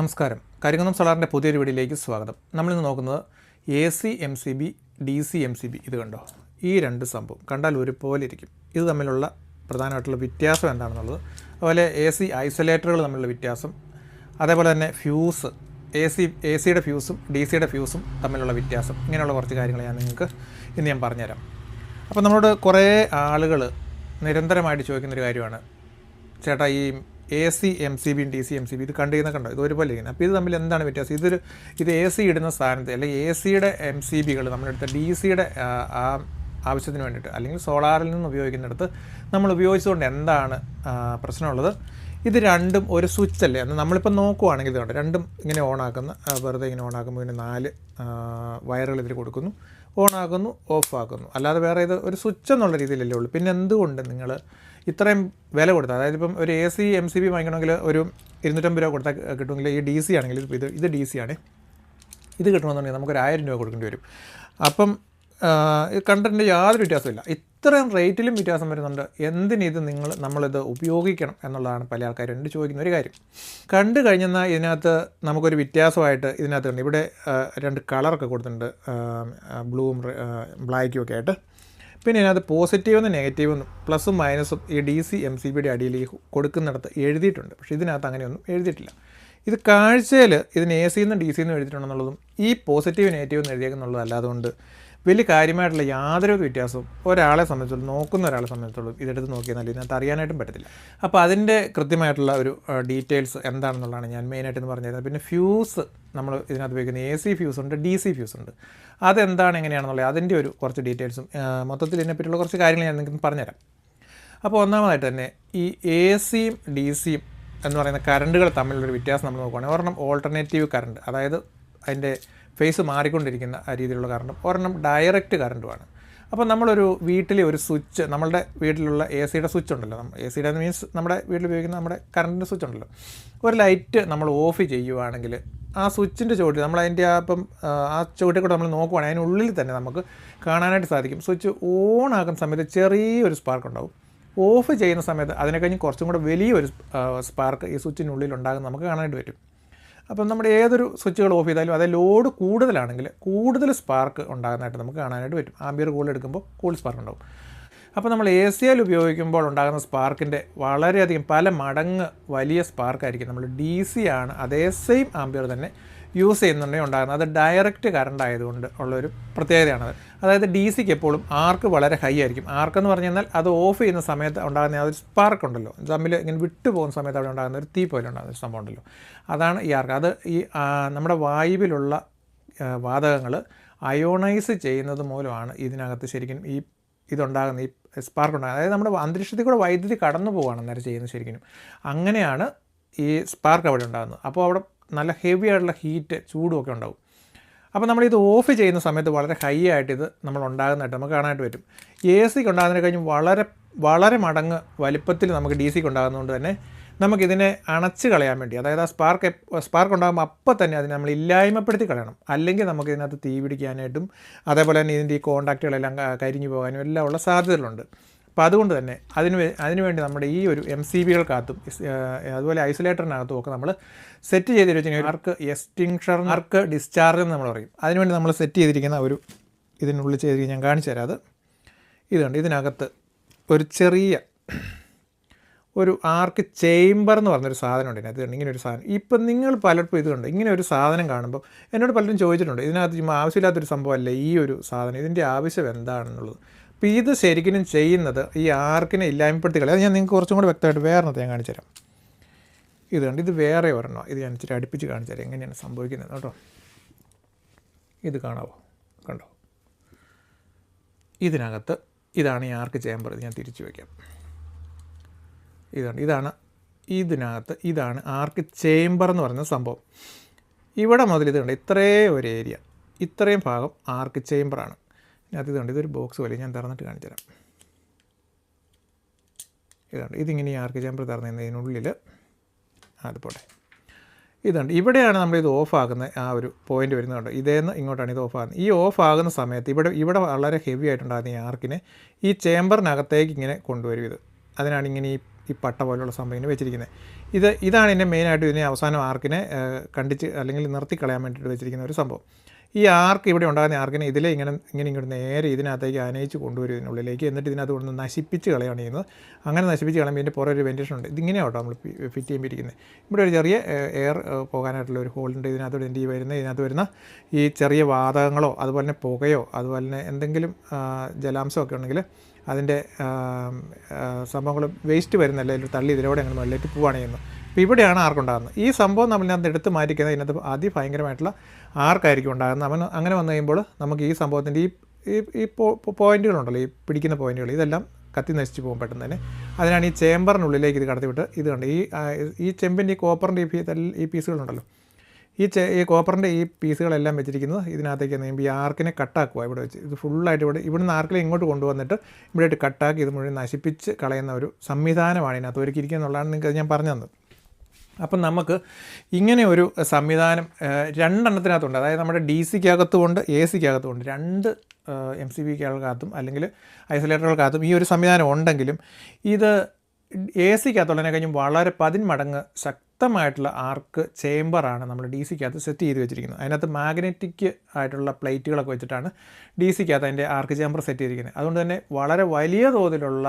നമസ്കാരം. കരിങ്കുന്നം സോളാറിന്റെ പുതിയൊരു വീഡിയോയിലേക്ക് സ്വാഗതം. നമ്മളിന്ന് നോക്കുന്നത് A C M C B D C M C B ഇത് കണ്ടോ? ഈ രണ്ട് സംഭവം കണ്ടാൽ ഒരുപോലെ ഇരിക്കും. ഇത് തമ്മിലുള്ള പ്രധാനമായിട്ടുള്ള വ്യത്യാസം എന്താണെന്നുള്ളത് അതുപോലെ എ സി ഐസൊലേറ്ററുകൾ തമ്മിലുള്ള വ്യത്യാസം അതേപോലെ തന്നെ ഫ്യൂസ് എ സി എ സിയുടെ ഫ്യൂസും ഡി സിയുടെ ഫ്യൂസും തമ്മിലുള്ള വ്യത്യാസം. ഇങ്ങനെയുള്ള കുറച്ച് കാര്യങ്ങൾ ഞാൻ നിങ്ങൾക്ക് ഇന്ന് ഞാൻ പറഞ്ഞുതരാം. അപ്പോൾ നമ്മളോട് കുറേ ആളുകൾ നിരന്തരമായിട്ട് ചോദിക്കുന്നൊരു കാര്യമാണ്. ചേട്ടാ ഈ A C M C B D C M C B ഇത് കണ്ടു ചെയ്യുന്ന കണ്ടോ? ഇത് ഒരുപോലെ ഇരിക്കുന്നത് അപ്പോൾ ഇത് തമ്മിൽ എന്താണ് വ്യത്യാസം? ഇതൊരു ഇത് എ സി ഇടുന്ന സ്ഥാനത്ത് അല്ലെങ്കിൽ എ സിയുടെ എം സി ബികൾ നമ്മളെടുത്ത ഡി സിയുടെ ആ ആവശ്യത്തിന് വേണ്ടിയിട്ട് അല്ലെങ്കിൽ സോളാറിൽ നിന്ന് ഉപയോഗിക്കുന്നിടത്ത് നമ്മൾ ഉപയോഗിച്ചുകൊണ്ട് എന്താണ് പ്രശ്നമുള്ളത്? ഇത് രണ്ടും ഒരു സ്വിച്ച് അല്ലേ? എന്ന് നമ്മളിപ്പോൾ നോക്കുവാണെങ്കിൽ ഇതുകൊണ്ട് രണ്ടും ഇങ്ങനെ ഓണാക്കുന്ന വെറുതെ ഇങ്ങനെ ഓണാക്കുമ്പോൾ ഇങ്ങനെ നാല് വയറുകൾ ഇതിൽ കൊടുക്കുന്നു. ഓണാക്കുന്നു ഓഫ് ആക്കുന്നു. അല്ലാതെ വേറെ ഇത് ഒരു സ്വിച്ച് എന്നുള്ള രീതിയിലല്ലേ ഉള്ളൂ. പിന്നെ എന്തുകൊണ്ട് നിങ്ങൾ ഇത്രയും വില കൊടുത്താൽ അതായത് ഇപ്പം ഒരു A C M C B വാങ്ങിക്കണമെങ്കിൽ ഒരു ഇരുന്നൂറ്റമ്പത് രൂപ കൊടുത്താൽ കിട്ടുമെങ്കിൽ ഈ ഡി സി ആണെങ്കിൽ ഇത് ഇത് ഡി സി ആണ്. ഇത് കിട്ടണമെന്നുണ്ടെങ്കിൽ നമുക്കൊരു ആയിരം രൂപ കൊടുക്കേണ്ടി വരും. അപ്പം കണ്ടന്റിന്റെ യാതൊരു വ്യത്യാസമില്ല ഇത്രയും റേറ്റിലും വ്യത്യാസം വരുന്നുണ്ട്. എന്തിനിത് നിങ്ങൾ നമ്മളിത് ഉപയോഗിക്കണം എന്നുള്ളതാണ് പല ആൾക്കാരും എന്നോട് ചോദിക്കുന്ന ഒരു കാര്യം. കണ്ടു കഴിഞ്ഞെന്നാൽ ഇതിനകത്ത് നമുക്കൊരു വ്യത്യാസമായിട്ട് ഇതിനകത്ത് കണ്ട്. ഇവിടെ രണ്ട് കളറൊക്കെ കൊടുത്തിട്ടുണ്ട്. ബ്ലൂവും ബ്ലാക്കും ഒക്കെ ആയിട്ട്. പിന്നെ ഇതിനകത്ത് പോസിറ്റീവെന്നും നെഗറ്റീവെന്നും പ്ലസും മൈനസും ഈ ഡി സി എം സി ബിയുടെ അടിയിൽ ഈ കൊടുക്കുന്നിടത്ത് എഴുതിയിട്ടുണ്ട്. പക്ഷേ ഇതിനകത്ത് അങ്ങനെയൊന്നും എഴുതിയിട്ടില്ല. ഇത് കാഴ്ചയിൽ ഇതിന് എ സിന്നും ഡി സിന്നും എഴുതിയിട്ടുണ്ടെന്നുള്ളതും ഈ പോസിറ്റീവ് നെഗറ്റീവ് എന്ന് എഴുതിയേക്കുന്നുള്ളത് അല്ലാതുകൊണ്ട് വലിയ കാര്യമായിട്ടുള്ള യാതൊരു വ്യത്യാസവും ഒരാളെ സംബന്ധിച്ചോളം നോക്കുന്ന ഒരാളെ സംബന്ധിച്ചോളം ഇതെടുത്ത് നോക്കിയാൽ ഇതിനകത്ത് അറിയാനായിട്ടും പറ്റത്തില്ല. അപ്പോൾ അതിന്റെ കൃത്യമായിട്ടുള്ള ഒരു ഡീറ്റെയിൽസ് എന്താണെന്നുള്ളതാണ് ഞാൻ മെയിനായിട്ട് എന്ന് പറഞ്ഞത് പിന്നെ ഫ്യൂസ് നമ്മൾ ഇതിനകത്ത് ഉപയോഗിക്കുന്ന എ സി ഫ്യൂസ് ഉണ്ട് ഡി സി ഫ്യൂസ് ഉണ്ട്. അതെന്താണ് എങ്ങനെയാണെന്നുള്ളത് അതിന്റെ ഒരു കുറച്ച് ഡീറ്റെയിൽസും മൊത്തത്തിൽ ഇതിനെപ്പറ്റിയുള്ള കുറച്ച് കാര്യങ്ങൾ ഞാൻ നിങ്ങൾക്ക് പറഞ്ഞുതരാം. അപ്പോൾ ഒന്നാമതായിട്ട് തന്നെ ഈ എ സിയും ഡി സിയും എന്ന് പറയുന്ന കറണ്ടുകൾ തമ്മിലുള്ളൊരു വ്യത്യാസം നമ്മൾ നോക്കുകയാണെങ്കിൽ ഒരെണ്ണം ഓൾട്ടർനേറ്റീവ് കറണ്ട് അതായത് അതിന്റെ ഫേസ് മാറിക്കൊണ്ടിരിക്കുന്ന രീതിയിലുള്ള കറണ്ടും ഒരെണ്ണം ഡയറക്റ്റ് കറണ്ടുമാണ്. അപ്പോൾ നമ്മളൊരു വീട്ടിലെ ഒരു സ്വിച്ച് നമ്മളുടെ വീട്ടിലുള്ള എ സിയുടെ സ്വിച്ച് ഉണ്ടല്ലോ എ സിയുടെ മീൻസ് നമ്മുടെ വീട്ടിൽ ഉപയോഗിക്കുന്ന നമ്മുടെ കറണ്ടിന്റെ സ്വിച്ച് ഉണ്ടല്ലോ. ഒരു ലൈറ്റ് നമ്മൾ ഓഫ് ചെയ്യുവാണെങ്കിൽ ആ സ്വിച്ചിന്റെ ചുവട്ടിൽ നമ്മൾ അതിന്റെ ആ ഇപ്പം ആ ചുവട്ടിൽ കൂടെ നമ്മൾ നോക്കുവാണെങ്കിൽ അതിനുള്ളിൽ തന്നെ നമുക്ക് കാണാനായിട്ട് സാധിക്കും. സ്വിച്ച് ഓൺ ആക്കുന്ന സമയത്ത് ചെറിയൊരു സ്പാർക്ക് ഉണ്ടാവും. ഓഫ് ചെയ്യുന്ന സമയത്ത് അതിനെ കഴിഞ്ഞ് കുറച്ചും കൂടെ വലിയൊരു സ്പാർക്ക് ഈ സ്വിച്ചിനുള്ളിൽ ഉണ്ടാകുന്ന നമുക്ക് കാണാനായിട്ട് പറ്റും. അപ്പം നമ്മുടെ ഏതൊരു സ്വിച്ചുകൾ ഓഫ് ചെയ്താലും അതായത് ലോഡ് കൂടുതലാണെങ്കിൽ കൂടുതൽ സ്പാർക്ക് ഉണ്ടാകുന്നതായിട്ട് നമുക്ക് കാണാനായിട്ട് പറ്റും. ആംബിയർ കൂടുതൽ എടുക്കുമ്പോൾ കൂടുതൽ സ്പാർക്ക് ഉണ്ടാവും. അപ്പോൾ നമ്മൾ എ സി എൽ ഉപയോഗിക്കുമ്പോൾ ഉണ്ടാകുന്ന സ്പാർക്കിന്റെ വളരെയധികം പല മടങ്ങ് വലിയ സ്പാർക്കായിരിക്കും നമ്മൾ ഡി സി ആണ് അതേ സെയിം ആംബിയർ തന്നെ യൂസ് ചെയ്യുന്നുണ്ടെങ്കിൽ ഉണ്ടാകുന്നത്. അത് ഡയറക്റ്റ് കറണ്ട് ആയതുകൊണ്ട് ഉള്ളൊരു പ്രത്യേകതയാണത് അതായത് ഡി സിക്ക് എപ്പോഴും ആർക്ക് വളരെ ഹൈ ആയിരിക്കും. ആർക്ക് എന്ന് പറഞ്ഞു കഴിഞ്ഞാൽ അത് ഓഫ് ചെയ്യുന്ന സമയത്ത് ഉണ്ടാകുന്ന അതൊരു സ്പാർക്ക് ഉണ്ടല്ലോ. തമ്മിൽ ഇങ്ങനെ വിട്ടു പോകുന്ന സമയത്ത് അവിടെ ഉണ്ടാകുന്ന ഒരു തീ പോലെ ഉണ്ടാകുന്ന ഒരു സംഭവം ഉണ്ടല്ലോ. അതാണ് ഈ ആർക്ക് അത് ഈ നമ്മുടെ വായുവിലുള്ള വാതകങ്ങൾ അയോണൈസ് ചെയ്യുന്നത് മൂലമാണ് ഇതിനകത്ത് ശരിക്കും ഈ ഇതുണ്ടാകുന്ന ഈ സ്പാർക്ക് ഉണ്ടാകുന്നത്. അതായത് നമ്മുടെ അന്തരീക്ഷത്തിൽ കൂടെ വൈദ്യുതി കടന്നു പോവുകയാണ് അന്നേരം ചെയ്യുന്നത് ശരിക്കും. അങ്ങനെയാണ് ഈ സ്പാർക്ക് അവിടെ ഉണ്ടാകുന്നത്. അപ്പോൾ അവിടെ നല്ല ഹെവി ആയിട്ടുള്ള ഹീറ്റ് ചൂടും ഒക്കെ ഉണ്ടാവും. അപ്പോൾ നമ്മളിത് ഓഫ് ചെയ്യുന്ന സമയത്ത് വളരെ ഹൈ ആയിട്ട് ഇത് നമ്മൾ ഉണ്ടാകുന്നതായിട്ട് നമുക്ക് കാണാനായിട്ട് പറ്റും. എ സിക്ക് ഉണ്ടാകുന്നതിന് കഴിഞ്ഞ് വളരെ വളരെ മടങ്ങ് വലിപ്പത്തിൽ നമുക്ക് ഡി സിക്ക് ഉണ്ടാകുന്നതുകൊണ്ട് തന്നെ നമുക്കിതിനെ അണച്ച് കളയാൻ വേണ്ടി അതായത് ആ സ്പാർക്ക് സ്പാർക്ക് ഉണ്ടാകുമ്പോൾ അപ്പം തന്നെ അതിനെ നമ്മൾ ഇല്ലായ്മപ്പെടുത്തി കളയണം. അല്ലെങ്കിൽ നമുക്ക് ഇതിനകത്ത് തീ പിടിക്കാനായിട്ടും അതേപോലെ തന്നെ ഇതിന്റെ ഈ കോണ്ടാക്റ്റുകളെല്ലാം കരിഞ്ഞു പോകാനും എല്ലാം ഉള്ള സാധ്യതകളുണ്ട്. അപ്പോൾ അതുകൊണ്ട് തന്നെ അതിന് അതിനുവേണ്ടി നമ്മുടെ ഈ ഒരു എം സി ബികൾക്കകത്തും അതുപോലെ ഐസൊലേറ്ററിനകത്തും ഒക്കെ നമ്മൾ സെറ്റ് ചെയ്ത് വെച്ചിരിക്കുന്ന ആർക്ക് എക്സ്റ്റിങ്ഷർ ആർക്ക് ഡിസ്ചാർജ് എന്ന് നമ്മൾ പറയും. അതിനുവേണ്ടി നമ്മൾ സെറ്റ് ചെയ്തിരിക്കുന്ന ഒരു ഇതിനുള്ളിൽ ചെയ്തിരിക്കുന്ന ഞാൻ കാണിച്ചു തരാം അത്. ഇതുണ്ട്. ഇതിനകത്ത് ഒരു ചെറിയ ഒരു ആർക്ക് ചേംബർ എന്ന് പറഞ്ഞൊരു സാധനം ഉണ്ട് ഇതിനകത്ത്? ഇങ്ങനെ ഒരു സാധനം. ഇപ്പം നിങ്ങൾ പലർക്കും ഇതുണ്ട്. ഇങ്ങനെ ഒരു സാധനം കാണുമ്പോൾ എന്നോട് പലരും ചോദിച്ചിട്ടുണ്ട്. ഇതിനകത്ത് ആവശ്യമില്ലാത്തൊരു സംഭവമല്ലേ ഈ ഒരു സാധനം? ഇതിന്റെ ആവശ്യം എന്താണെന്നുള്ളത്. അപ്പോൾ ഇത് ശരിക്കും ചെയ്യുന്നത് ഈ ആർക്കിനെ ഇല്ലായ്മപ്പെടുത്തി അത് ഞാൻ നിങ്ങൾക്ക് കുറച്ചും കൂടി വ്യക്തമായിട്ട് വേറെണ്ണത്തെ ഞാൻ കാണിച്ചു തരാം. ഇത് കണ്ട് ഇത് വേറെ ഒരെണ്ണം ഇത് ഞാൻ ഇച്ചിരി അടുപ്പിച്ച് കാണിച്ചു തരാം. എങ്ങനെയാണ് സംഭവിക്കുന്നത് കേട്ടോ. ഇത് കാണാവോ? കണ്ടോ? ഇതിനകത്ത് ഇതാണ് ഈ ആർക്ക് ചേമ്പർ. ഇത് ഞാൻ തിരിച്ചു വയ്ക്കാം. ഇതാണ് ഇതാണ് ഇതിനകത്ത് ഇതാണ് ആർക്ക് ചേമ്പർ എന്ന് പറയുന്ന സംഭവം. ഇവിടെ മുതൽ ഇതുണ്ട് ഇത്രയും ഒരു ഏരിയ ഇത്രയും ഭാഗം ആർക്ക് ചേംബറാണ് ഇതിനകത്ത് ഇതുണ്ട്. ഇതൊരു ബോക്സ് പോലെ. ഞാൻ തുറന്നിട്ട് കാണിച്ചു തരാം. ഇതുണ്ട്. ഇതിങ്ങനെ ആർക്ക് ചാമ്പർ തുറന്നതിനുള്ളിൽ അത് പോട്ടെ. ഇതുണ്ട്. ഇവിടെയാണ് നമ്മൾ ഇത് ഓഫ് ആക്കുന്ന ആ ഒരു പോയിന്റ് വരുന്നുണ്ട് ഇതേന്ന് ഇങ്ങോട്ടാണ് ഇത് ഓഫ് ആകുന്നത്. ഈ ഓഫ് ആകുന്ന സമയത്ത് ഇവിടെ ഇവിടെ വളരെ ഹെവി ആയിട്ടുണ്ടാകുന്ന ഈ ആർക്കിനെ ഈ ചേമ്പറിനകത്തേക്ക് ഇങ്ങനെ കൊണ്ടുവരും ഇത്. അതിനാണ് ഇങ്ങനെ ഈ ഈ പട്ട പോലുള്ള സംഭവം ഇങ്ങനെ വെച്ചിരിക്കുന്നത്. ഇത് ഇതാണ് ഇതിന്റെ മെയിനായിട്ട് ഇതിനെ അവസാനം ആർക്കിനെ കണ്ടിച്ച് അല്ലെങ്കിൽ നിർത്തിക്കളയാൻ വേണ്ടിയിട്ട് വെച്ചിരിക്കുന്ന ഒരു സംഭവം. ഈ ആർക്ക് ഇവിടെ ഉണ്ടാകുന്ന ആർക്കിനെ ഇതിലെ ഇങ്ങനെ ഇങ്ങനെ ഇങ്ങോട്ട് നേരെ ഇതിനകത്തേക്ക് ആനയിച്ച് കൊണ്ടുവരും ഇതിനുള്ളിലേക്ക് എന്നിട്ട് ഇതിനകത്ത് കൊണ്ട് നശിപ്പിച്ച് കളയാണ് ചെയ്യുന്നത്. അങ്ങനെ നശിപ്പിച്ച് കളയുമ്പോൾ ഇതിന്റെ പുറം ഒരു വെന്റേഷൻ ഉണ്ട്. ഇതിങ്ങനെയാണ് നമ്മൾ ഫിറ്റ് ചെയ്യുമ്പോൾ ഇരിക്കുന്നത് ഇവിടെ ഒരു ചെറിയ എയർ പോകാനായിട്ടുള്ള ഒരു ഹോളുണ്ട് ഇതിനകത്ത് എന്റെ ഈ വരുന്ന ഇതിനകത്ത് വരുന്ന ഈ ചെറിയ വാതകങ്ങളോ അതുപോലെ തന്നെ പുകയോ അതുപോലെ തന്നെ എന്തെങ്കിലും ജലാംശമൊക്കെ ഉണ്ടെങ്കിൽ അതിന്റെ സംഭവങ്ങൾ വേസ്റ്റ് വരുന്നല്ല തള്ളി ഇതിലൂടെ അങ്ങനെ മുകളിലേക്ക് പോവുകയാണ് ചെയ്യുന്നത്. അപ്പോൾ ഇവിടെയാണ് ആർക്കുണ്ടാകുന്നത്. ഈ സംഭവം നമ്മളിനകത്ത് എടുത്ത് മാറ്റിക്കുന്നത് ഇതിനകത്ത് അതിഭയങ്കരമായിട്ടുള്ള ആർക്കായിരിക്കും ഉണ്ടാകുന്നത്. അവൻ അങ്ങനെ വന്നു കഴിയുമ്പോൾ നമുക്ക് ഈ സംഭവത്തിന്റെ ഈ ഈ പോയിന്റുകളുണ്ടല്ലോ ഈ പിടിക്കുന്ന പോയിന്റുകൾ ഇതെല്ലാം കത്തി നശിച്ച് പോകും പെട്ടെന്ന് തന്നെ. അതിനാണ് ഈ ചേമ്പറിനുള്ളിലേക്ക് ഇത് കടത്തിവിട്ട് ഇത് കണ്ട് ഈ ഈ ചെമ്പിന്റെ ഈ കോപ്പറിന്റെ ഈ ഈ പീസുകളുണ്ടല്ലോ. ഈ ചെ ഈ കോപ്പറിന്റെ ഈ പീസുകളെല്ലാം വെച്ചിരിക്കുന്നത് ഇതിനകത്തേക്ക് നീമ്പി ഈ ആർക്കിനെ കട്ടാക്കുക ഇവിടെ വെച്ച്. ഇത് ഫുള്ളായിട്ട് ഇവിടെ ഇവിടുന്ന് ആർക്കിനെ ഇങ്ങോട്ട് കൊണ്ടുവന്നിട്ട് ഇവിടെയായിട്ട് കട്ടാക്കി ഇത് മുഴുവൻ നശിപ്പിച്ച് കളയുന്ന ഒരു സംവിധാനമാണ് ഇതിനകത്ത് ഒരുക്കിയിരിക്കുക എന്നുള്ളതാണ് നിങ്ങൾക്ക് ഞാൻ പറഞ്ഞു തന്നത്. അപ്പം നമുക്ക് ഇങ്ങനെ ഒരു സംവിധാനം രണ്ടെണ്ണത്തിനകത്തുണ്ട്. അതായത് നമ്മുടെ ഡി സിക്കകത്തുമുണ്ട് എ സിക്കകത്തുമുണ്ട്. രണ്ട് എം സി ബിക്കകത്തും അല്ലെങ്കിൽ ഐസൊലേറ്ററുകൾക്കകത്തും ഈ ഒരു സംവിധാനം ഉണ്ടെങ്കിലും ഇത് എ സിക്കകത്തുള്ളതിനെ കഴിഞ്ഞും വളരെ പതിന്മടങ്ങ് ശക്തമായിട്ടുള്ള ആർക്ക് ചേമ്പറാണ് നമ്മൾ ഡി സിക്കകത്ത് സെറ്റ് ചെയ്ത് വെച്ചിരിക്കുന്നത്. അതിനകത്ത് മാഗ്നറ്റിക് ആയിട്ടുള്ള പ്ലേറ്റുകളൊക്കെ വെച്ചിട്ടാണ് ഡി സിക്കകത്ത് അതിന്റെ ആർക്ക് ചേമ്പർ സെറ്റ് ചെയ്തിരിക്കുന്നത്. അതുകൊണ്ട് തന്നെ വളരെ വലിയ തോതിലുള്ള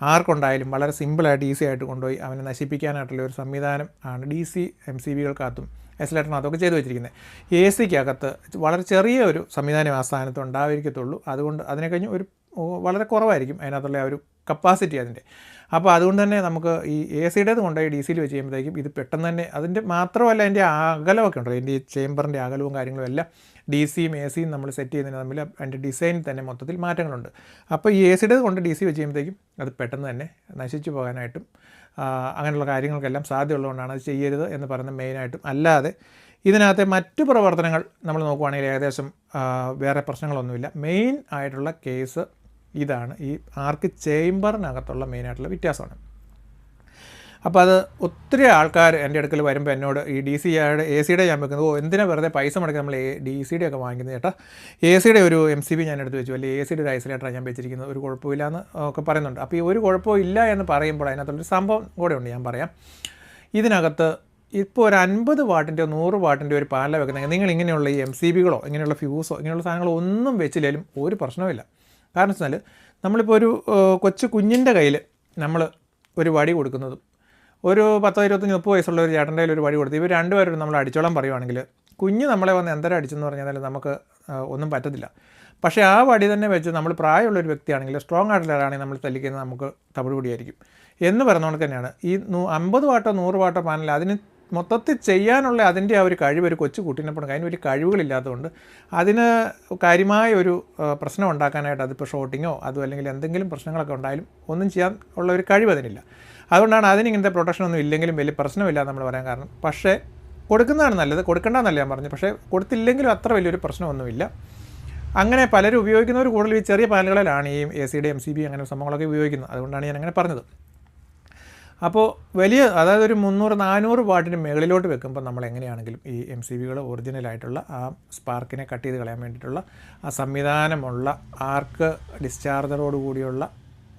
ആർക്കുണ്ടായാലും വളരെ സിമ്പിളായിട്ട് ഈസി ആയിട്ട് കൊണ്ടുപോയി അവനെ നശിപ്പിക്കാനായിട്ടുള്ള ഒരു സംവിധാനം ആണ് ഡി സി എം സി ബികൾക്കകത്തും എസ്ലേറ്ററിനകത്തൊക്കെ ചെയ്തു വെച്ചിരിക്കുന്നത്. എ സിക്കകത്ത് വളരെ ചെറിയ ഒരു സംവിധാനം ആ സ്ഥാനത്ത് ഉണ്ടായിരിക്കത്തുള്ളൂ. അതുകൊണ്ട് അതിനെ കഴിഞ്ഞ് ഒരു വളരെ കുറവായിരിക്കും അതിനകത്തുള്ള ആ ഒരു കപ്പാസിറ്റി അതിന്റെ. അപ്പോൾ അതുകൊണ്ട് തന്നെ നമുക്ക് ഈ എ സിയുടേത് കൊണ്ടുപോയി ഡി സിയിൽ വെച്ച് ചെയ്യുമ്പോഴത്തേക്കും ഇത് പെട്ടെന്ന് തന്നെ അതിന്റെ മാത്രമല്ല അതിന്റെ അകലമൊക്കെ ഉണ്ടല്ലോ. ഈ ചേമ്പറിന്റെ അകലവും കാര്യങ്ങളും എല്ലാം ഡി സിയും എ സിയും നമ്മൾ സെറ്റ് ചെയ്യുന്നതിന് തമ്മിൽ അതിന്റെ ഡിസൈനിൽ തന്നെ മൊത്തത്തിൽ മാറ്റങ്ങളുണ്ട്. അപ്പോൾ ഈ എ സിയുടേത് കൊണ്ട് ഡി സി വെച്ച് ചെയ്യുമ്പോഴത്തേക്കും അത് പെട്ടെന്ന് തന്നെ നശിച്ചു പോകാനായിട്ടും അങ്ങനെയുള്ള കാര്യങ്ങൾക്കെല്ലാം സാധ്യതയുള്ളതുകൊണ്ടാണ് അത് ചെയ്യരുത് എന്ന് പറയുന്നത് മെയിനായിട്ടും. അല്ലാതെ ഇതിനകത്തെ മറ്റു പ്രവർത്തനങ്ങൾ നമ്മൾ നോക്കുവാണെങ്കിൽ ഏകദേശം വേറെ പ്രശ്നങ്ങളൊന്നുമില്ല. മെയിൻ ആയിട്ടുള്ള കേസ് ഇതാണ്. ഈ ആർക്ക് ചേംബറിനകത്തുള്ള മെയിനായിട്ടുള്ള വ്യത്യാസമാണ്. അപ്പോൾ അത് ഒത്തിരി ആൾക്കാർ എന്റെ അടുക്കൽ വരുമ്പോൾ എന്നോട് ഈ ഡി സി ആയുടെ എ സിയുടെ ഞാൻ വെക്കുന്നത് ഓ എന്തിനാ വെറുതെ പൈസ മുടക്കി നമ്മൾ ഡി സിയുടെ ഒക്കെ വാങ്ങിക്കുന്നത് ചേട്ടാ എ സിയുടെ ഒരു എം സി ബി ഞാൻ എടുത്ത് വെച്ചു. അല്ലെങ്കിൽ എ സിയുടെ ഒരു ഐസൊലേറ്ററാണ് ഞാൻ വെച്ചിരിക്കുന്നത്. ഒരു കുഴപ്പമില്ല എന്ന് ഒക്കെ പറയുന്നുണ്ട്. അപ്പോൾ ഈ ഒരു കുഴപ്പവും ഇല്ല എന്ന് പറയുമ്പോൾ അതിനകത്തുള്ളൊരു സംഭവം കൂടെ ഉണ്ട് ഞാൻ പറയാം. ഇതിനകത്ത് ഇപ്പോൾ ഒരു അൻപത് വാട്ടിന്റെ നൂറ് വാട്ടിന്റെ ഒരു പാനല വെക്കുന്നെങ്കിൽ നിങ്ങൾ ഇങ്ങനെയുള്ള ഈ എം സി ബികളോ ഇങ്ങനെയുള്ള ഫ്യൂസോ ഇങ്ങനെയുള്ള സാധനങ്ങളോ ഒന്നും വെച്ചില്ലെങ്കിലും ഒരു പ്രശ്നവുമില്ല. കാരണം വെച്ചാൽ നമ്മളിപ്പോൾ ഒരു കൊച്ചു കുഞ്ഞിന്റെ കയ്യിൽ നമ്മൾ ഒരു വടി കൊടുക്കുന്നതും ഒരു പത്തോ ഇരുപത്തഞ്ച് മുപ്പത് വയസ്സുള്ള ഒരു ചേട്ടന്റെ കയ്യിൽ ഒരു വടി കൊടുത്ത് ഇവർ രണ്ടുപേരും നമ്മൾ അടിച്ചോളം പറയുവാണെങ്കിൽ കുഞ്ഞ് നമ്മളെ വന്ന് എന്തര അടിച്ചെന്ന് പറഞ്ഞാൽ നമുക്ക് ഒന്നും പറ്റത്തില്ല. പക്ഷേ ആ വടി തന്നെ വെച്ച് നമ്മൾ പ്രായമുള്ള ഒരു വ്യക്തിയാണെങ്കിൽ സ്ട്രോങ് ആയിട്ടുള്ള ആളാണെങ്കിൽ നമ്മൾ തല്ലിക്കുന്നത് നമുക്ക് തമിഴ് പൊടിയായിരിക്കും. എന്ന് പറഞ്ഞുകൊണ്ട് തന്നെയാണ് ഈ അമ്പത് വാട്ടോ നൂറ് വാട്ടോ പാനൽ അതിന് മൊത്തത്തിൽ ചെയ്യാനുള്ള അതിന്റെ ആ ഒരു കഴിവ് ഒരു കൊച്ചു കുട്ടീനെപ്പോഴും അതിന് ഒരു കഴിവുകളില്ലാത്തതുകൊണ്ട് അതിന് കാര്യമായ ഒരു പ്രശ്നം ഉണ്ടാക്കാനായിട്ട് അതിപ്പോൾ ഷോട്ടിങ്ങോ അതും അല്ലെങ്കിൽ എന്തെങ്കിലും പ്രശ്നങ്ങളൊക്കെ ഉണ്ടായാലും ഒന്നും ചെയ്യാൻ ഉള്ള ഒരു കഴിവ് അതിനില്ല. അതുകൊണ്ടാണ് അതിനിങ്ങനത്തെ പ്രൊട്ടക്ഷൻ ഒന്നും ഇല്ലെങ്കിലും വലിയ പ്രശ്നമില്ല നമ്മൾ പറയാൻ കാരണം. പക്ഷേ കൊടുക്കുന്നതാണ് നല്ലത്. കൊടുക്കേണ്ടതെന്നല്ല ഞാൻ പറഞ്ഞു. പക്ഷേ കൊടുത്തില്ലെങ്കിലും അത്ര വലിയൊരു പ്രശ്നമൊന്നുമില്ല. അങ്ങനെ പലരും ഉപയോഗിക്കുന്നവർ കൂടുതൽ ഈ ചെറിയ പാനലുകളിലാണ് ഈ A C D M C B അങ്ങനെ സംഭവങ്ങളൊക്കെ ഉപയോഗിക്കുന്നത്. അതുകൊണ്ടാണ് ഞാൻ അങ്ങനെ പറഞ്ഞത്. അപ്പോൾ വലിയ അതായത് ഒരു മുന്നൂറ് നാനൂറ് വാട്ടിന് മുകളിലോട്ട് വെക്കുമ്പോൾ നമ്മൾ എങ്ങനെയാണെങ്കിലും ഈ എം സി ബികൾ ഒറിജിനലായിട്ടുള്ള ആ സ്പാർക്കിനെ കട്ട് ചെയ്ത് കളയാൻ വേണ്ടിയിട്ടുള്ള ആ സംവിധാനമുള്ള ആർക്ക് ഡിസ്ചാർജറോട് കൂടിയുള്ള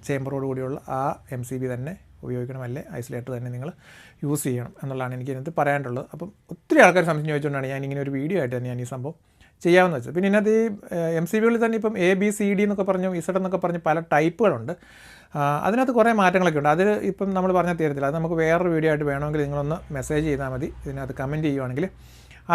ചേമ്പറോട് കൂടിയുള്ള ആ എം സി ബി തന്നെ ഉപയോഗിക്കണം. അല്ലേ? ഐസൊലേറ്റർ തന്നെ നിങ്ങൾ യൂസ് ചെയ്യണം എന്നുള്ളതാണ് എനിക്ക് ഇതിനകത്ത് പറയാനുള്ളത്. അപ്പം ഒത്തിരി ആൾക്കാർ സംശയം ചോദിച്ചുകൊണ്ടാണ് ഞാൻ ഇങ്ങനെ ഒരു വീഡിയോ ആയിട്ട് തന്നെ ഞാൻ ഈ സംഭവം ചെയ്യാമെന്ന് വെച്ചത്. പിന്നെ ഇതിനകത്ത് ഈ എം സി ബികളിൽ തന്നെ ഇപ്പം എ ബി സി ഡി എന്നൊക്കെ പറഞ്ഞു ഇസഡ് എന്നൊക്കെ പറഞ്ഞ് പല ടൈപ്പുകളുണ്ട്. അതിനകത്ത് കുറേ മാറ്റങ്ങളൊക്കെ ഉണ്ട്. അത് ഇപ്പം നമ്മൾ പറഞ്ഞാൽ തീരത്തില്ല. അത് നമുക്ക് വേറൊരു വീഡിയോ ആയിട്ട് വേണമെങ്കിൽ നിങ്ങളൊന്ന് മെസ്സേജ് ചെയ്താൽ മതി. ഇതിനകത്ത് കമന്റ് ചെയ്യുവാണെങ്കിൽ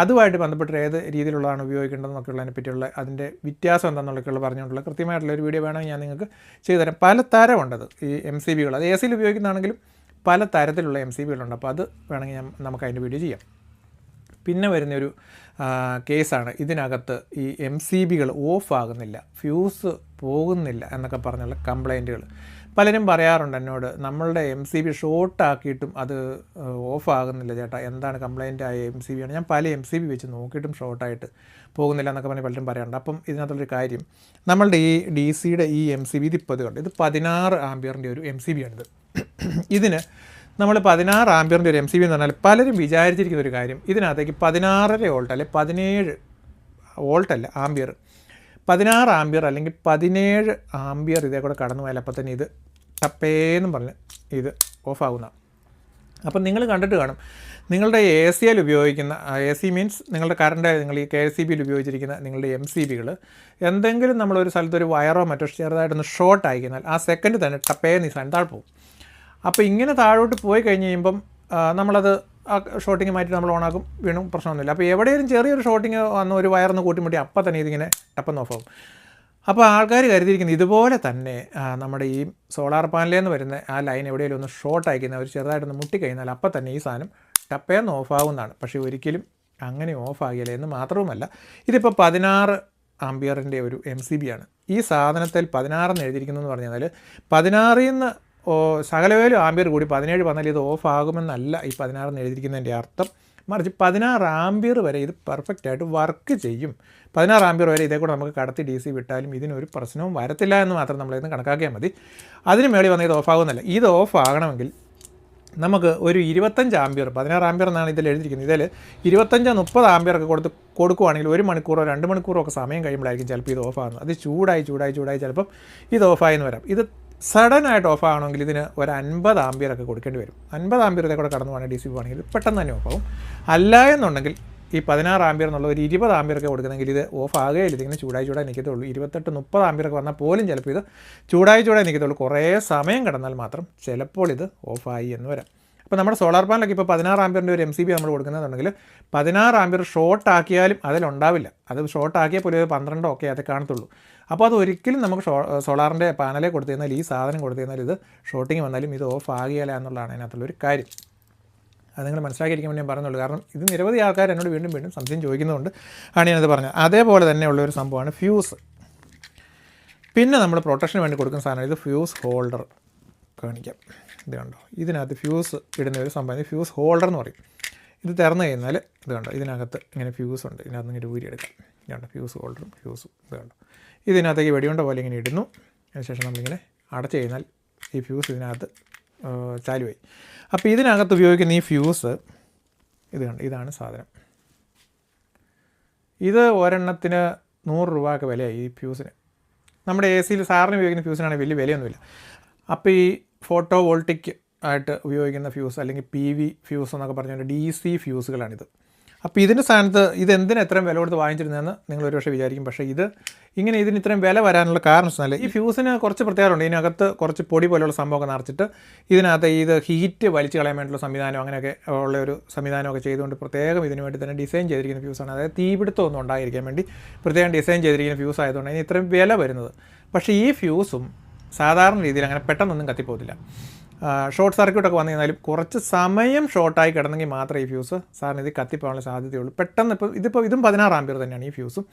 അതുമായിട്ട് ബന്ധപ്പെട്ട് ഏത് രീതിയിലുള്ളതാണ് ഉപയോഗിക്കേണ്ടതെന്നൊക്കെയുള്ളതിനെ പറ്റിയുള്ള അതിന്റെ വ്യത്യാസം എന്താണെന്നൊക്കെയുള്ള പറഞ്ഞുകൊണ്ടുള്ള കൃത്യമായിട്ടുള്ള ഒരു വീഡിയോ വേണമെങ്കിൽ ഞാൻ നിങ്ങൾക്ക് ചെയ്തു തരാം. പല തരമുണ്ടത് ഈ എം സി ബികൾ അത് എ സിയിൽ ഉപയോഗിക്കുന്നതാണെങ്കിലും പല തരത്തിലുള്ള എം സി ബികളുണ്ട് അപ്പോൾ അത് വേണമെങ്കിൽ ഞാൻ നമുക്ക് അതിന്റെ വീഡിയോ ചെയ്യാം. പിന്നെ വരുന്നൊരു കേസാണ്. ഇതിനകത്ത് ഈ എം സി ബികൾ ഓഫ് ആകുന്നില്ല. ഫ്യൂസ് പോകുന്നില്ല എന്നൊക്കെ പറഞ്ഞുള്ള കംപ്ലൈന്റുകൾ പലരും പറയാറുണ്ട് എന്നോട് നമ്മളുടെ എം സി ബി ഷോർട്ടാക്കിയിട്ടും അത് ഓഫ് ആകുന്നില്ല ചേട്ടാ. എന്താണ് കംപ്ലൈന്റ് ആയ എം സി ബി ആണ് ഞാൻ പല എം സി ബി വെച്ച് നോക്കിയിട്ടും ഷോർട്ടായിട്ട് പോകുന്നില്ല എന്നൊക്കെ പറഞ്ഞ് പലരും പറയാറുണ്ട്. അപ്പം ഇതിനകത്തുള്ളൊരു കാര്യം നമ്മളുടെ ഈ ഡി സിയുടെ ഈ എം സി ബി ഇത് ഇപ്പോൾ ഇത് കണ്ട്? ഇത് പതിനാറ് ആംബിയറിന്റെ ഒരു എം സി ബി ആണിത്. ഇതിന് നമ്മൾ പതിനാറ് ആംബിയറിന്റെ ഒരു എം സി ബി എന്ന് പറഞ്ഞാൽ പലരും വിചാരിച്ചിരിക്കുന്ന ഒരു കാര്യം. ഇതിനകത്തേക്ക് പതിനാറര വോൾട്ട് അല്ലെ പതിനേഴ് വോൾട്ടല്ല ആംബിയർ. പതിനാറ് ആംബിയർ അല്ലെങ്കിൽ പതിനേഴ് ആംബിയർ ഇതേ കൂടെ കടന്നു പോയാൽ അപ്പം തന്നെ ഇത് ടപ്പേന്നും പറഞ്ഞ് ഇത് ഓഫ് ആകുന്ന അപ്പം നിങ്ങൾ കണ്ടിട്ട് കാണും നിങ്ങളുടെ എ സി എൽ ഉപയോഗിക്കുന്ന എ സി മീൻസ് നിങ്ങളുടെ കറണ്ട് നിങ്ങൾ ഈ കെ സി ബിയിൽ ഉപയോഗിച്ചിരിക്കുന്ന നിങ്ങളുടെ എം സി ബികൾ എന്തെങ്കിലും നമ്മളൊരു സ്ഥലത്ത് ഒരു വയറോ മറ്റോ ചെറുതായിട്ടൊന്ന് ഷോർട്ട് ആയി ആ സെക്കൻഡ് തന്നെ ടപ്പേന്ന് ഈ സാൻ താഴെ പോകും. അപ്പോൾ ഇങ്ങനെ താഴോട്ട് പോയി കഴിഞ്ഞ് കഴിയുമ്പം നമ്മളത് ആ ഷോട്ടിങ് മാറ്റി നമ്മൾ ഓണാക്കും വീണും പ്രശ്നമൊന്നുമില്ല. അപ്പോൾ എവിടെയെങ്കിലും ചെറിയൊരു ഷോട്ടിങ് വന്ന് ഒരു വയറിന്ന് കൂട്ടിമുട്ടി അപ്പം തന്നെ ഇതിങ്ങനെ ടപ്പെന്ന് ഓഫ് ആവും. അപ്പോൾ ആൾക്കാർ കരുതിയിരിക്കുന്നത് ഇതുപോലെ തന്നെ നമ്മുടെ ഈ സോളാർ പാനലിൽ നിന്ന് വരുന്ന ആ ലൈൻ എവിടെയെങ്കിലും ഒന്ന് ഷോർട്ട് അയക്കുന്ന ഒരു ചെറുതായിട്ടൊന്ന് മുട്ടിക്കഴിഞ്ഞാൽ അപ്പം തന്നെ ഈ സാധനം ടപ്പേന്ന് ഓഫ് ആവുന്നതാണ്. പക്ഷേ ഒരിക്കലും അങ്ങനെ ഓഫ് ആകില്ല എന്ന് മാത്രവുമല്ല ഇതിപ്പോൾ പതിനാറ് ആംബിയറിന്റെ ഒരു എം സി ബി ആണ്. ഈ സാധനത്തിൽ പതിനാറെന്ന് എഴുതിയിരിക്കുന്നതെന്ന് പറഞ്ഞാൽ പതിനാറിൽ നിന്ന് സകലവേലും ആംബിയർ കൂടി. പതിനേഴ് വന്നാൽ ഇത് ഓഫ് ആകുമെന്നല്ല ഈ പതിനാറെന്ന് എഴുതിയിരിക്കുന്നതിന്റെ അർത്ഥം. മറിച്ച് പതിനാറ് ആംബിയർ വരെ ഇത് പെർഫെക്റ്റ് ആയിട്ട് വർക്ക് ചെയ്യും. പതിനാറ് ആംബിയർ വരെ ഇതേ കൂടെ നമുക്ക് കടത്തി ഡി സി വിട്ടാലും ഇതിനൊരു പ്രശ്നവും വരത്തില്ല എന്ന് മാത്രം നമ്മളിന്ന് കണക്കാക്കിയാൽ മതി. അതിന് മേളിൽ വന്ന് ഇത് ഓഫ് ആകുന്നില്ല ഇത് ഓഫ് ആകണമെങ്കിൽ നമുക്ക് ഒരു ഇരുപത്തഞ്ച് ആംബിയർ പതിനാറ് ആംബിയർ എന്നാണ് ഇതിൽ എഴുതിയിരിക്കുന്നത്. ഇതിൽ ഇരുപത്തഞ്ചോ മുപ്പത് ആംബിയർ ഒക്കെ കൊടുത്ത് കൊടുക്കുവാണെങ്കിൽ ഒരു മണിക്കൂറോ രണ്ട് മണിക്കൂറോ ഒക്കെ സമയം കഴിയുമ്പോഴായിരിക്കും ചിലപ്പോൾ ഇത് ഓഫ് ആകുന്നത്. അത് ചൂടായി ചൂടായി ചൂടായി ചിലപ്പം ഇത് ഓഫായി എന്ന് വരാം. ഇത് സഡൻ ആയിട്ട് ഓഫ് ആകണമെങ്കിൽ ഇതിന് ഒരു അൻപത് ആമ്പിയർ ഒക്കെ കൊടുക്കേണ്ടി വരും. അൻപത് ആംബിയറിലെ കൂടെ കടന്നു പോകണേ ഡി സി പോകണമെങ്കിൽ പെട്ടെന്ന് തന്നെ ഓഫ് ആകും അല്ല എന്നുണ്ടെങ്കിൽ ഈ പതിനാറ് ആംബിയർ എന്നുള്ള ഒരു ഇരുപത് ആംബിയറൊക്കെ കൊടുക്കുന്നെങ്കിൽ ഇത് ഓഫ് ആകുകയില്ല ഇതിങ്ങനെ ചൂടായി ചൂടായി നിൽക്കത്തുള്ളൂ. ഇരുപത്തെട്ട് മുപ്പത് ആംബിയറൊക്കെ വന്നാൽ പോലും ചിലപ്പോൾ ഇത് ചൂടായി ചൂടായി നിൽക്കത്തുള്ളൂ. കുറേ സമയം കിടന്നാൽ മാത്രം ചിലപ്പോൾ ഇത് ഓഫായി എന്ന് വരാം. അപ്പോൾ നമ്മുടെ സോളാർ പാനലൊക്കെ ഇപ്പോൾ പതിനാറ് ആംബിയറിന്റെ ഒരു എം സി ബി നമ്മൾ കൊടുക്കുന്നതുണ്ടെങ്കിൽ പതിനാറ് ആംബിയർ ഷോർട്ട് ആക്കിയാലും അതിലുണ്ടാവില്ല അത് ഷോർട്ട് ആക്കിയാൽ പോലും ഒരു പന്ത്രണ്ടോ ഒക്കെ അത് കാണത്തുള്ളൂ. അപ്പോൾ അത് ഒരിക്കലും നമുക്ക് സോളാറിന്റെ പാനലേ കൊടുത്തു കഴിഞ്ഞാൽ ഈ സാധനം കൊടുത്തു കഴിഞ്ഞാൽ ഇത് ഷോർട്ടിങ് വന്നാലും ഇത് ഓഫ് ആകില്ല എന്നുള്ളതാണ് അതിനകത്തുള്ളൊരു കാര്യം. അത് നിങ്ങൾ മനസ്സിലാക്കിയിരിക്കാൻ വേണ്ടി ഞാൻ പറഞ്ഞുള്ളൂ. കാരണം ഇത് നിരവധി ആൾക്കാർ എന്നോട് വീണ്ടും വീണ്ടും സംശയം ചോദിക്കുന്നതുകൊണ്ട് ആണ് ഞാനത് പറഞ്ഞത്. അതേപോലെ തന്നെയുള്ള ഒരു സംഭവമാണ് ഫ്യൂസ് പിന്നെ നമ്മൾ പ്രൊട്ടക്ഷന് വേണ്ടി കൊടുക്കുന്ന സാധനം ഇത് ഫ്യൂസ് ഹോൾഡർ കാണിക്കാം. ഇത് കണ്ടോ? ഇതിനകത്ത് ഫ്യൂസ് ഇടുന്ന ഒരു സംഭവം ഫ്യൂസ് ഹോൾഡർ എന്ന് പറയും. ഇത് തുറന്നു കഴിഞ്ഞാൽ ഇത് കണ്ടോ? ഇതിനകത്ത് ഇങ്ങനെ ഫ്യൂസ് ഉണ്ട്. ഇതിനകത്ത് ഇങ്ങനെ ഊരി എടുക്കാം. കണ്ടോ? ഫ്യൂസ് ഹോൾഡറും ഫ്യൂസും ഇത് കണ്ടോ? ഇതിനകത്തേക്ക് വെടിയുണ്ട പോലെ ഇങ്ങനെ ഇടുന്നു. അതിനുശേഷം നമ്മളിങ്ങനെ അടച്ചു കഴിഞ്ഞാൽ ഈ ഫ്യൂസ് ഇതിനകത്ത് ചാലുവായി. അപ്പോൾ ഇതിനകത്ത് ഉപയോഗിക്കുന്ന ഈ ഫ്യൂസ് ഇത് കണ്ട്? ഇതാണ് സാധനം. ഇത് ഒരെണ്ണത്തിന് നൂറ് രൂപയൊക്കെ വിലയായി ഈ ഫ്യൂസിന് നമ്മുടെ എ സിയിൽ സാറിന് ഉപയോഗിക്കുന്ന ഫ്യൂസിനാണെങ്കിൽ വലിയ വിലയൊന്നുമില്ല. അപ്പോൾ ഈ ഫോട്ടോ വോൾട്ടിക് ആയിട്ട് ഉപയോഗിക്കുന്ന ഫ്യൂസ് അല്ലെങ്കിൽ പി വി ഫ്യൂസ് എന്നൊക്കെ പറഞ്ഞുകൊണ്ട് ഡി സി ഫ്യൂസുകളാണിത്. അപ്പോൾ ഇതിന്റെ സ്ഥാനത്ത് ഇത് എന്തിനാ ഇത്രയും വില കൊടുത്ത് വാങ്ങിച്ചിരുന്നതെന്ന് നിങ്ങൾ ഒരുപക്ഷെ വിചാരിക്കും. പക്ഷേ ഇത് ഇങ്ങനെ ഇതിന് ഇത്രയും വില വരാനുള്ള കാരണം വെച്ചാൽ ഈ ഫ്യൂസിന് കുറച്ച് പ്രത്യേകതയുണ്ട്. ഇതിനകത്ത് കുറച്ച് പൊടി പോലെയുള്ള സംഭവമൊക്കെ നിറച്ചിട്ട് ഇതിനകത്ത് ഇത് ഹീറ്റ് വലിച്ചു കളയാൻ വേണ്ടിയുള്ള സംവിധാനം അങ്ങനെയൊക്കെ ഉള്ള ഒരു സംവിധാനമൊക്കെ ചെയ്തുകൊണ്ട് പ്രത്യേകം ഇതിനു വേണ്ടി തന്നെ ഡിസൈൻ ചെയ്തിരിക്കുന്ന ഫ്യൂസാണ്. അതായത് തീപിടുത്തമൊന്നും ഉണ്ടായിരിക്കാൻ വേണ്ടി പ്രത്യേകം ഡിസൈൻ ചെയ്തിരിക്കുന്ന ഫ്യൂസ് ആയതുകൊണ്ട് ഇതിന് ഇത്രയും വില വരുന്നത്. പക്ഷേ ഈ ഫ്യൂസും സാധാരണ രീതിയിൽ അങ്ങനെ പെട്ടെന്നൊന്നും കത്തിപ്പോകത്തില്ല. ഷോർട്ട് സർക്യൂട്ടൊക്കെ വന്നു കഴിഞ്ഞാലും കുറച്ച് സമയം ഷോർട്ടായി കിടന്നെങ്കിൽ മാത്രമേ ഈ ഫ്യൂസ് സാറിന് ഇത് കത്തിപ്പോകാനുള്ള സാധ്യതയുള്ളൂ. പെട്ടെന്ന് ഇപ്പോൾ ഇതിപ്പോൾ ഇതും പതിനാറ് പേർ തന്നെയാണ് ഈ ഫ്യൂസും.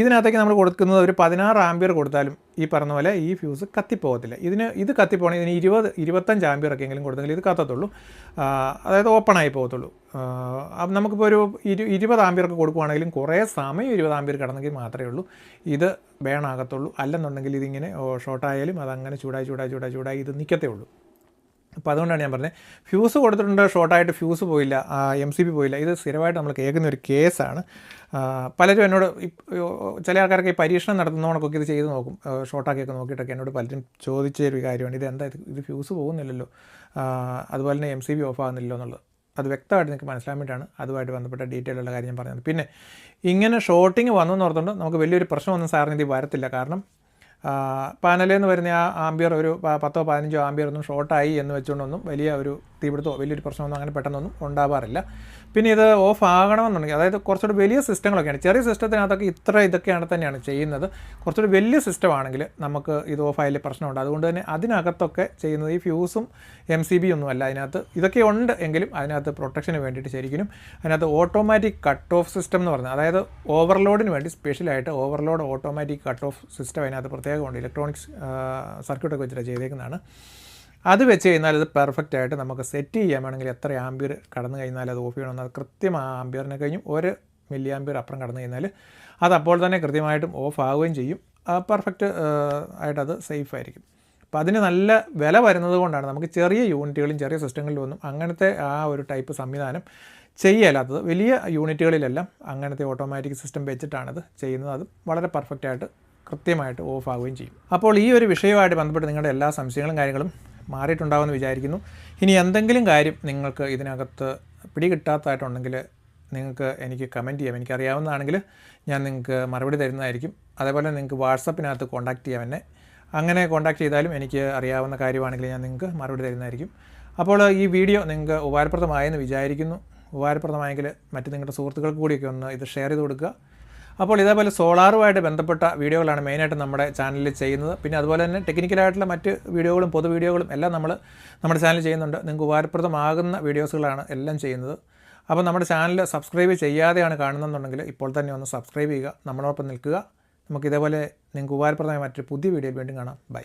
ഇതിനകത്തേക്ക് നമ്മൾ കൊടുക്കുന്നത് ഒരു പതിനാറ് ആംബിയർ കൊടുത്താലും ഈ പറഞ്ഞ പോലെ ഈ ഫ്യൂസ് കത്തിപ്പോകത്തില്ല. ഇതിന് ഇത് കത്തിപ്പോകണമെങ്കിൽ ഇതിന് ഇരുപത് ഇരുപത്തഞ്ച് ആംബിയർ ഒക്കെ എങ്കിലും കൊടുത്തെങ്കിൽ ഇത് കത്തത്തുള്ളൂ. അതായത് ഓപ്പൺ ആയി പോകത്തുള്ളൂ നമുക്കിപ്പോൾ ഒരു ഇരു ഇരുപത് ആംബിയർ ഒക്കെ കൊടുക്കുകയാണെങ്കിലും കുറേ സമയം ഇരുപത് ആംബിയർ കിടന്നെങ്കിൽ മാത്രമേ ഉള്ളൂ. ഇത് വേണാകത്തുള്ളൂ അല്ലെന്നുണ്ടെങ്കിൽ ഇതിങ്ങനെ ഷോർട്ടായാലും അതങ്ങനെ ചൂടായി ചൂടായി ചൂടായി ചൂടായി ഇത് നിൽക്കത്തേ ഉള്ളൂ. അപ്പോൾ അതുകൊണ്ടാണ് ഞാൻ പറഞ്ഞത്. ഫ്യൂസ് കൊടുത്തിട്ടുണ്ട് ഷോർട്ടായിട്ട് ഫ്യൂസ് പോയില്ല എം സി ബി പോയില്ല. ഇത് സ്ഥിരമായിട്ട് നമ്മൾ കേൾക്കുന്ന ഒരു കേസാണ്. പലരും എന്നോട് ചില ആൾക്കാർക്ക് ഈ പരീക്ഷണം നടത്തുന്നവണക്കൊക്കെ ഇത് ചെയ്ത് നോക്കും. ഷോർട്ടാക്കിയൊക്കെ നോക്കിയിട്ടൊക്കെ എന്നോട് പലരും ചോദിച്ച ഒരു കാര്യമാണ്. ഇത് എന്താ ഇത്? ഫ്യൂസ് പോകുന്നില്ലല്ലോ. അതുപോലെ തന്നെ എം സി ബി ഓഫ് ആകുന്നില്ലല്ലോ എന്നുള്ളത്. അത് വ്യക്തമായിട്ട് നിങ്ങൾക്ക് മനസ്സിലാൻ വേണ്ടിയിട്ടാണ് അതുമായിട്ട് ബന്ധപ്പെട്ട ഡീറ്റെയിൽ ഉള്ള കാര്യം ഞാൻ പറഞ്ഞത്. പിന്നെ ഇങ്ങനെ ഷോർട്ടിങ് വന്നു ഓർത്തുകൊണ്ട് നമുക്ക് വലിയൊരു പ്രശ്നമൊന്നും സാറിന് ഇത് വരത്തില്ല. കാരണം പാനലിൽ നിന്ന് വരുന്ന ആ ആംബിയർ ഒരു പത്തോ പതിനഞ്ചോ ആംബിയർ ഒന്നും ഷോർട്ടായി എന്ന് വെച്ചുകൊണ്ടൊന്നും വലിയ ഒരു തീപിടുത്തോ വലിയൊരു പ്രശ്നമൊന്നും അങ്ങനെ പെട്ടെന്നൊന്നും ഉണ്ടാവാറില്ല. പിന്നെ ഇത് ഓഫ് ആകണമെന്നുണ്ടെങ്കിൽ അതായത് കുറച്ചുകൂടി വലിയ സിസ്റ്റങ്ങളൊക്കെയാണ്. ചെറിയ സിസ്റ്റത്തിനകത്തൊക്കെ ഇത്ര ഇതൊക്കെയാണ് തന്നെയാണ് ചെയ്യുന്നത്. കുറച്ചുകൂടി വലിയ സിസ്റ്റം ആണെങ്കിൽ നമുക്ക് ഇത് ഓഫ് ആയാലും പ്രശ്നമുണ്ട്. അതുകൊണ്ട് തന്നെ അതിനകത്തൊക്കെ ചെയ്യുന്നത് ഈ ഫ്യൂസും എം സി ബി ഒന്നും അല്ല അതിനകത്ത്. ഇതൊക്കെ ഉണ്ട് എങ്കിലും അതിനകത്ത് പ്രൊട്ടക്ഷന് വേണ്ടിയിട്ട് ശരിക്കും അതിനകത്ത് ഓട്ടോമാറ്റിക് കട്ട് ഓഫ് സിസ്റ്റം എന്ന് പറയുന്നത് അതായത് ഓവർലോഡിന് വേണ്ടി സ്പെഷ്യലായിട്ട് overload automatic cut off system അതിനകത്ത് പ്രത്യേകമുണ്ട്. ഇലക്ട്രോണിക്സ് സർക്യൂട്ടൊക്കെ വെച്ചിട്ട് ചെയ്തേക്കുന്നതാണ്. അത് വെച്ച് കഴിഞ്ഞാൽ അത് പെർഫെക്റ്റ് ആയിട്ട് നമുക്ക് സെറ്റ് ചെയ്യാൻ വേണമെങ്കിൽ എത്ര ആംബിയർ കടന്നു കഴിഞ്ഞാൽ അത് ഓഫ് ചെയ്യണമെന്ന് കൃത്യം ആ ആംബിയറിനെ കഴിഞ്ഞും ഒരു മില്ലി ആംബിയർ അപ്പുറം കടന്നു കഴിഞ്ഞാൽ അത് അപ്പോൾ തന്നെ കൃത്യമായിട്ടും ഓഫ് ആവുകയും ചെയ്യും. പെർഫെക്റ്റ് ആയിട്ടത് സേഫ് ആയിരിക്കും. അപ്പോൾ അതിന് നല്ല വില വരുന്നത് കൊണ്ടാണ് നമുക്ക് ചെറിയ യൂണിറ്റുകളും ചെറിയ സിസ്റ്റങ്ങളിലും ഒന്നും അങ്ങനത്തെ ആ ഒരു ടൈപ്പ് സംവിധാനം ചെയ്യലാത്തത് വലിയ യൂണിറ്റുകളിലെല്ലാം അങ്ങനത്തെ ഓട്ടോമാറ്റിക് സിസ്റ്റം വെച്ചിട്ടാണത് ചെയ്യുന്നത്. അത് വളരെ പെർഫെക്റ്റായിട്ട് കൃത്യമായിട്ട് ഓഫ് ആവുകയും ചെയ്യും. അപ്പോൾ ഈ ഒരു വിഷയവുമായിട്ട് ബന്ധപ്പെട്ട് നിങ്ങളുടെ എല്ലാ സംശയങ്ങളും കാര്യങ്ങളും മാറിയിട്ടുണ്ടാവുമെന്ന് വിചാരിക്കുന്നു. ഇനി എന്തെങ്കിലും കാര്യം നിങ്ങൾക്ക് ഇതിനകത്ത് പിടികിട്ടാത്തതായിട്ടുണ്ടെങ്കിൽ നിങ്ങൾക്ക് എനിക്ക് കമന്റ് ചെയ്യാം. എനിക്കറിയാവുന്നതാണെങ്കിൽ ഞാൻ നിങ്ങൾക്ക് മറുപടി തരുന്നതായിരിക്കും. അതേപോലെ നിങ്ങൾക്ക് വാട്സപ്പിനകത്ത് കോൺടാക്റ്റ് ചെയ്യാം എന്നെ. അങ്ങനെ കോൺടാക്റ്റ് ചെയ്താലും എനിക്ക് അറിയാവുന്ന കാര്യമാണെങ്കിൽ ഞാൻ നിങ്ങൾക്ക് മറുപടി തരുന്നതായിരിക്കും. അപ്പോൾ ഈ വീഡിയോ നിങ്ങൾക്ക് ഉപകാരപ്രദമായെന്ന് വിചാരിക്കുന്നു. ഉപകാരപ്രദമായെങ്കിൽ മറ്റ് നിങ്ങളുടെ സുഹൃത്തുക്കൾക്ക് കൂടിയൊക്കെ ഒന്ന് ഇത് ഷെയർ ചെയ്ത് കൊടുക്കുക. അപ്പോൾ ഇതേപോലെ സോളാറുമായിട്ട് ബന്ധപ്പെട്ട വീഡിയോകളാണ് മെയിനായിട്ട് നമ്മുടെ ചാനലിൽ ചെയ്യുന്നത്. പിന്നെ അതുപോലെ തന്നെ ടെക്നിക്കലായിട്ടുള്ള മറ്റ് വീഡിയോകളും പൊതു വീഡിയോകളും എല്ലാം നമ്മൾ നമ്മുടെ ചാനലിൽ ചെയ്യുന്നുണ്ട്. നിങ്ങൾക്ക് ഉപകാരപ്രദമാകുന്ന വീഡിയോസുകളാണ് എല്ലാം ചെയ്യുന്നത്. അപ്പോൾ നമ്മുടെ ചാനൽ സബ്സ്ക്രൈബ് ചെയ്യാതെയാണ് കാണുന്നതെന്നുണ്ടെങ്കിൽ ഇപ്പോൾ തന്നെ ഒന്ന് സബ്സ്ക്രൈബ് ചെയ്യുക നമ്മളോടൊപ്പം നിൽക്കുക. നമുക്ക് ഇതേപോലെ നിങ്ങൾക്ക് ഉപകാരപ്രദമായ മറ്റൊരു പുതിയ വീഡിയോയിൽ വീണ്ടും കാണാം. ബൈ.